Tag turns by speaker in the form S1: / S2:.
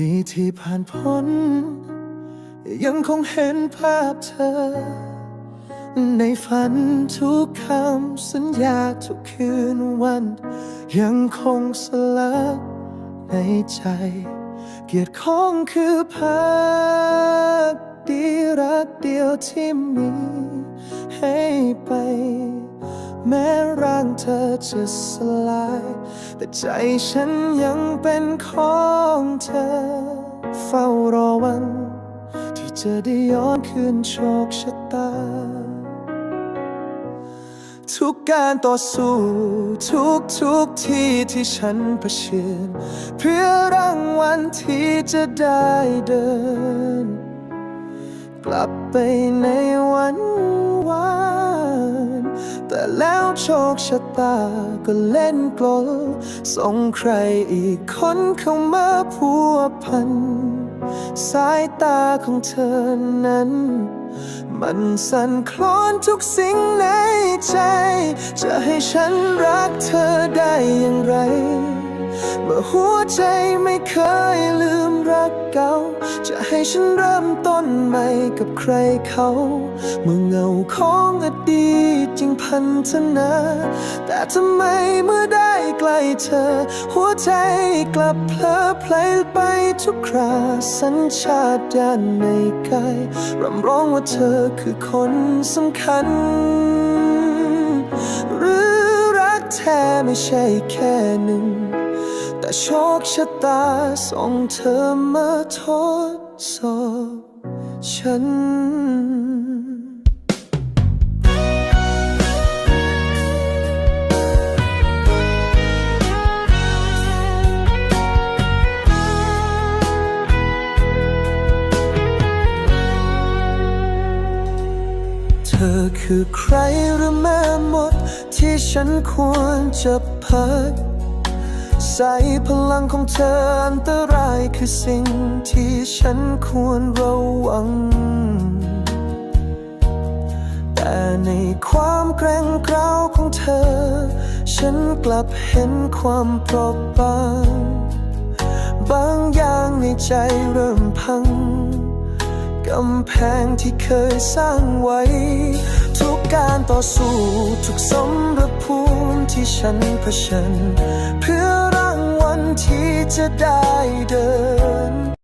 S1: ปีที่ผ่านพ้น ยังคงเห็นภาพเธอ ในฝันทุกคำสัญญาทุกคืนวัน ยังคงสลักในใจ เกียรติของคือภาพดีรักเดียวที่มีให้ไป แม้ร่างเธอจะสลาย แต่ใจฉันยังเป็นของเธอ เฝ้ารอวัน ที่จะได้ย้อนคืนโชคชะตา ทุกการต่อสู้ ทุกทุกที่ที่ฉันเผชิญ เพื่อรางวัลที่จะได้เดิน กลับไปในวันวาน แต่แล้วโชคชะตาก็เล่นกลลส่งใครอีกคนเข้ามาพัวพัน สายตาของเธอนั้น มันสั่นคลอนทุกสิ่งในใจ จะให้ฉันรักเธอได้อย่างไร เมื่อหัวใจไม่เคยลืมรัก เก่า จะให้ฉันเริ่มต้นใหม่กับใครเขา เมื่อเงาของอดีตจึงพันธนา แต่ทำไมเมื่อได้ใกล้เธอ หัวใจกลับเพลอเพลยไปทุกคราสัญชาตญาณในกายรำร้องว่าเธอคือคนสำคัญ หรือรักแท้ไม่ใช่แค่หนึ่ง แต่โชคชะตาส่งเธอมาทดสอบฉันเธอคือใครหรือแม่หมด ที่ฉันควรจะพัก ใส่พลังของเธออันตรายคือสิ่งที่ฉันควรระวัง แต่ในความแกร่งกร้าวของเธอ ฉันกลับเห็นความเปราะบางบางอย่างในใจเริ่มพัง กำแพงที่เคยสร้างไว้ ทุกการต่อสู้ทุกสมรภูมิที่ฉันเผชิญเพื่อ ที่จะได้เดิน